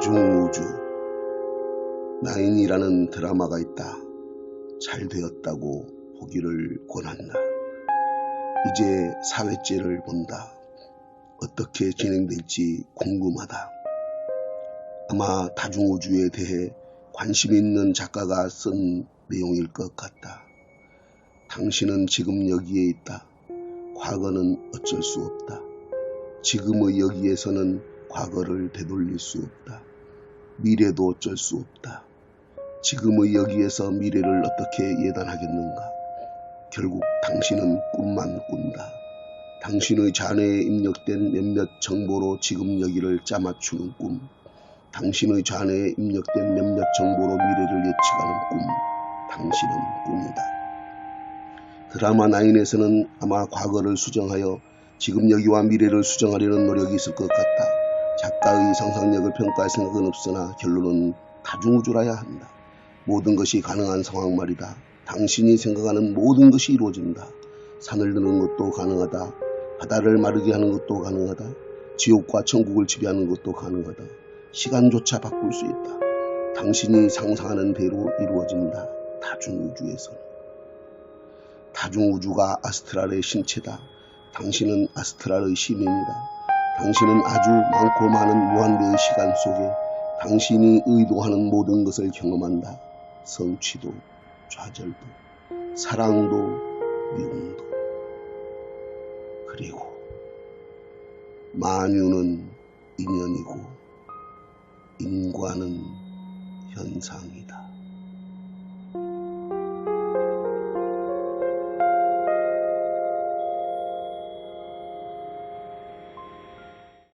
다중우주 나인이라는 드라마가 있다. 잘 되었다고 보기를 권한다. 이제 사회죄를 본다. 어떻게 진행될지 궁금하다. 아마 다중우주에 대해 관심 있는 작가가 쓴 내용일 것 같다. 당신은 지금 여기에 있다. 과거는 어쩔 수 없다. 지금의 여기에서는 과거를 되돌릴 수 없다. 미래도 어쩔 수 없다. 지금의 여기에서 미래를 어떻게 예단하겠는가? 결국 당신은 꿈만 꾼다. 당신의 잔해에 입력된 몇몇 정보로 지금 여기를 짜맞추는 꿈. 당신의 잔해에 입력된 몇몇 정보로 미래를 예측하는 꿈. 당신은 꿈이다. 드라마 9에서는 아마 과거를 수정하여 지금 여기와 미래를 수정하려는 노력이 있을 것 같다. 작가의 상상력을 평가할 생각은 없으나 결론은 다중우주라야 한다. 모든 것이 가능한 상황 말이다. 당신이 생각하는 모든 것이 이루어진다. 산을 드는 것도 가능하다. 바다를 마르게 하는 것도 가능하다. 지옥과 천국을 지배하는 것도 가능하다. 시간조차 바꿀 수 있다. 당신이 상상하는 대로 이루어진다. 다중우주에서. 다중우주가 아스트랄의 신체다. 당신은 아스트랄의 시민이다. 당신은 아주 많고 많은 무한대의 시간 속에 당신이 의도하는 모든 것을 경험한다. 성취도, 좌절도, 사랑도, 미움도. 그리고 만유는 인연이고 인과는 현상이다.